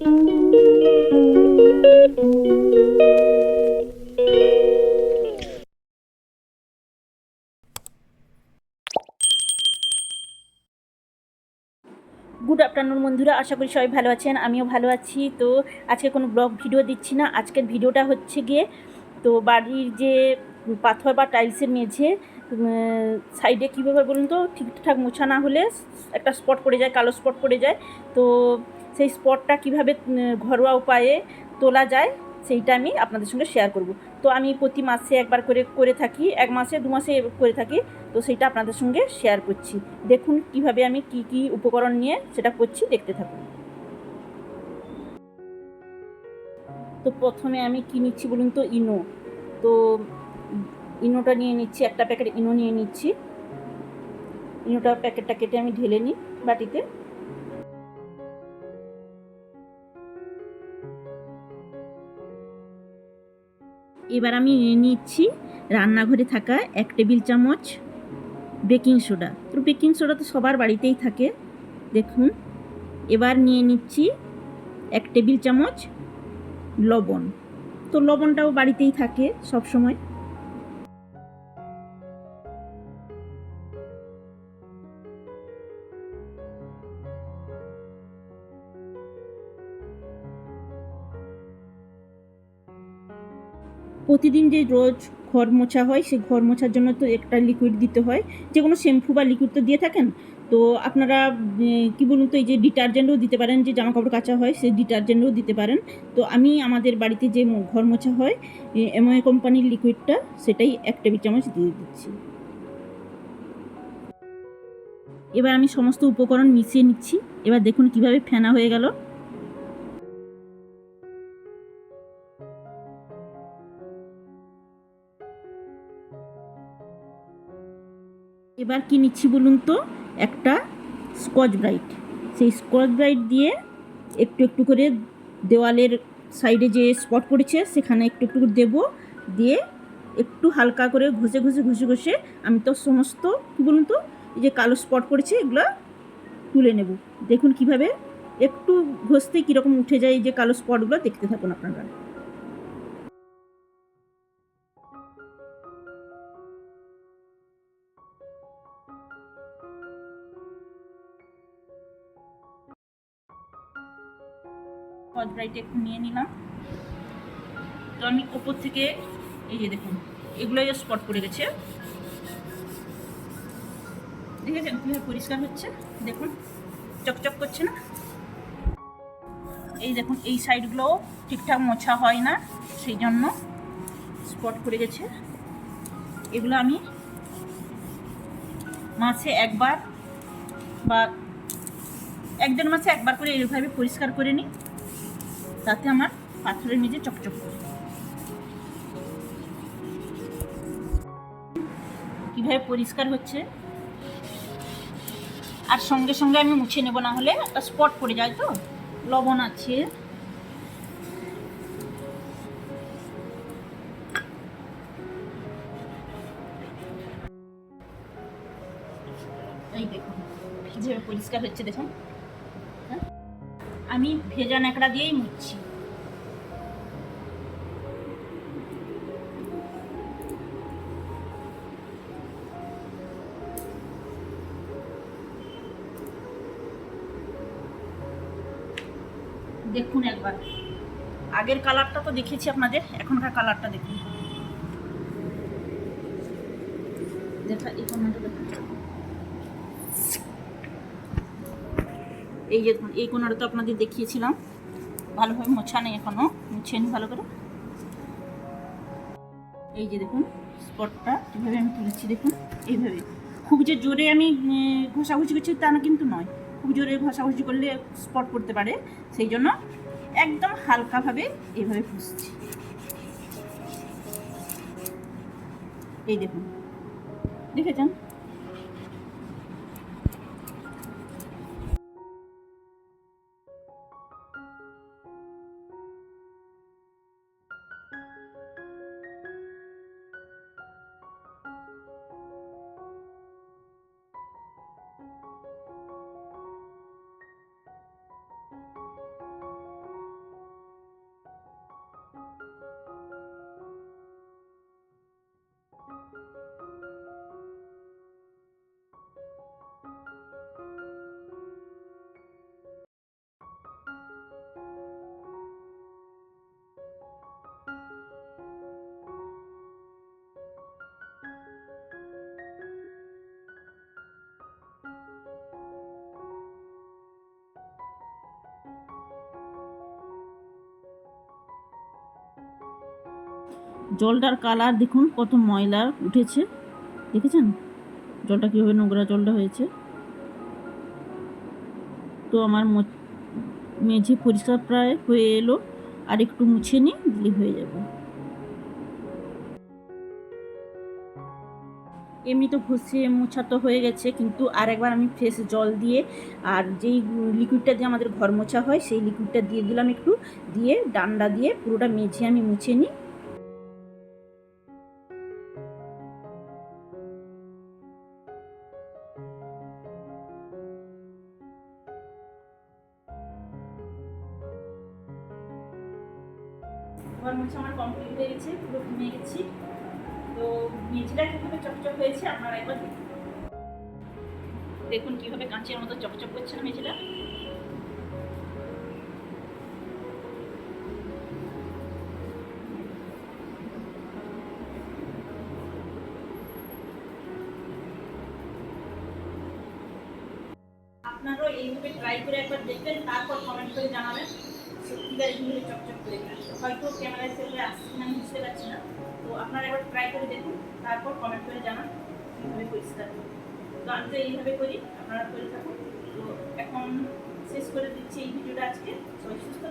Good afternoon বন্ধুরা। আশা করি সবাই ভালো আছেন, আমিও ভালো আছি। তো আজকে কোনো ব্লগ ভিডিও দিচ্ছি না। আজকের ভিডিওটা হচ্ছে গিয়ে, তো বাড়ির যে পাথর বা টাইলসের মেঝে সাইডে কীভাবে বলুন তো, ঠিকঠাক মোছা না হলে একটা স্পট পড়ে যায়, কালো স্পট পড়ে যায়। তো সেই স্পটটা কীভাবে ঘরোয়া উপায়ে তোলা যায় সেইটা আমি আপনাদের সঙ্গে শেয়ার করব। তো আমি প্রতি মাসে একবার করে করে থাকি, এক মাসে, দু মাসে করে থাকি, তো সেইটা আপনাদের সঙ্গে শেয়ার করছি। দেখুন কীভাবে আমি কি কি উপকরণ নিয়ে সেটা করছি, দেখতে থাকুন। তো প্রথমে আমি কি নিচ্ছি বলুন তো? ইনো। তো ইনোটা নিয়ে নিচ্ছি, একটা প্যাকেট ইনো নিয়ে নিচ্ছি। ইনোটা প্যাকেটটা কেটে আমি ঢেলে নিই বাটিতে। এবার আমি নিচ্ছি রান্নাঘরে থাকা এক টেবিল চামচ বেকিং সোডা। তো বেকিং সোডা তো সবার বাড়িতেই থাকে, দেখুন। এবার নিয়ে নিচ্ছি এক টেবিল চামচ লবণ। তো লবণটাও বাড়িতেই থাকে সব সময় প্রতিদিন যে রোজ ঘর মোছা হয় সেই ঘর মোছার জন্য তো একটা লিকুইড দিতে হয়। যে কোনো শ্যাম্পু বা লিকুইড তো দিয়ে থাকেন। তো আপনারা কি বলুন তো, এই যে ডিটারজেন্টও দিতে পারেন, যে জামা কাপড় কাচা হয় সেই ডিটারজেন্টও দিতে পারেন। তো আমি আমাদের বাড়িতে যে ঘর মোছা হয় এমআই কোম্পানির লিকুইডটা সেটাই এক টেবিল চামচ দিয়ে দিচ্ছি। এবার আমি সমস্ত উপকরণ মিশিয়ে নিচ্ছি। এবার দেখুন কীভাবে ফেনা হয়ে গেল। এবার কি নিচ্ছি বলুন তো? একটা স্কচ ব্রাইট। সেই স্কচ ব্রাইট দিয়ে একটু একটু করে দেওয়ালের সাইডে যে স্পট পড়েছে, সেখানে একটু একটু দেব। দিয়ে একটু হালকা করে ঘষে ঘষে ঘষে ঘষে আমি তো সমস্ত, কী বলুন তো, এই যে কালো স্পট পড়েছে, এগুলো তুলে নেব। দেখুন কীভাবে একটু ঘষতে কীরকম উঠে যায় এই যে কালো স্পটগুলো, দেখতে থাকুন আপনারা। ব্রাইট একটু নিয়ে নিলাম। তো আমি ওপর থেকে এই যে দেখুন এগুলো স্পট পড়ে গেছে। দেখেছেন কীভাবে পরিষ্কার হচ্ছে? দেখুন, চকচক করছে না? এই দেখুন, এই সাইডগুলো ঠিকঠাক মোছা হয় না, সেই জন্য স্পট পড়ে গেছে। এগুলো আমি মাসে একবার বা এক দেড় মাসে একবার করে এইভাবে পরিষ্কার করে নিই। তাতে আমার পাথরের মেঝে চকচক করে। কীভাবে পরিষ্কার হচ্ছে? আর সঙ্গে সঙ্গে আমি মুছে নেব, না হলে একটা স্পট পড়ে যায় তো। লবণ আছে। এই দেখুন, কীভাবে পরিষ্কার হচ্ছে দেখুন? আমি ভেজা ন্যাকড়া দিয়েই মুছছি দেখুন একবার। আগের কালারটা তো দেখিয়েছি আপনাদের, এখনকার কালারটা দেখুন। দেখা, এই দেখুন। এই যে এই কোনাটা তো আপনাদের দেখিয়েছিলাম। ভালোভাবে মোছা নেই এখনও মুছে ভালো করে। এই যে দেখুন স্পটটা এভাবে আমি তুলেছি দেখুন, এইভাবে। খুব যে জোরে আমি ঘষাঘষি করছি তা কিন্তু নয়। খুব জোরে ঘষাঘষি করলে স্পট পড়তে পারে, সেই জন্য একদম হালকাভাবে এইভাবে পুষছি। এই দেখুন, দেখেছেন? জলটার কালার দেখুন, কত ময়লা উঠেছে। দেখেছেন? জলটা কীভাবে নোংরা জলটা হয়েছে। তো আমার মেঝে পরিষ্কার প্রায় হয়ে এলো। আর একটু মুছে নিই, দিলে হয়ে যাবে। এমনি তো ঘষে মোছা তো হয়ে গেছে, কিন্তু আর একবার আমি ফ্রেশ জল দিয়ে আর যেই লিকুইডটা দিয়ে আমাদের ঘর মোছা হয়, সেই লিকুইডটা দিয়ে দিলাম একটু। দিয়ে ডান্ডা দিয়ে পুরোটা মেঝে আমি মুছে নিই। ঘর মোছা আমার কমপ্লিট হয়ে গেছে, পুরো ঘুমিয়ে গেছি। তো মেঝেটা কীভাবে চকচক হয়েছে আপনারা একবার দেখুন। দেখুন কীভাবে কাঁচের মতো চকচক করছে না মেঝেটা। আপনারাও এইভাবে ট্রাই করে একবার দেখবেন, তারপর কমেন্ট করে জানাবেন। সত্যিকার এইভাবে চকচক করে হয়তো ক্যামেরায় সেলে আসছে না বুঝতে পারছি না। তো আপনারা একবার ট্রাই করে দেখুন, তারপর কমেন্ট করে জানান। কীভাবে পরিষ্কার। তো আমি তো এইভাবে করি, আপনারা করে থাকুন। তো এখন শেষ করে দিচ্ছি এই ভিডিওটা আজকে। সবাই সুস্থ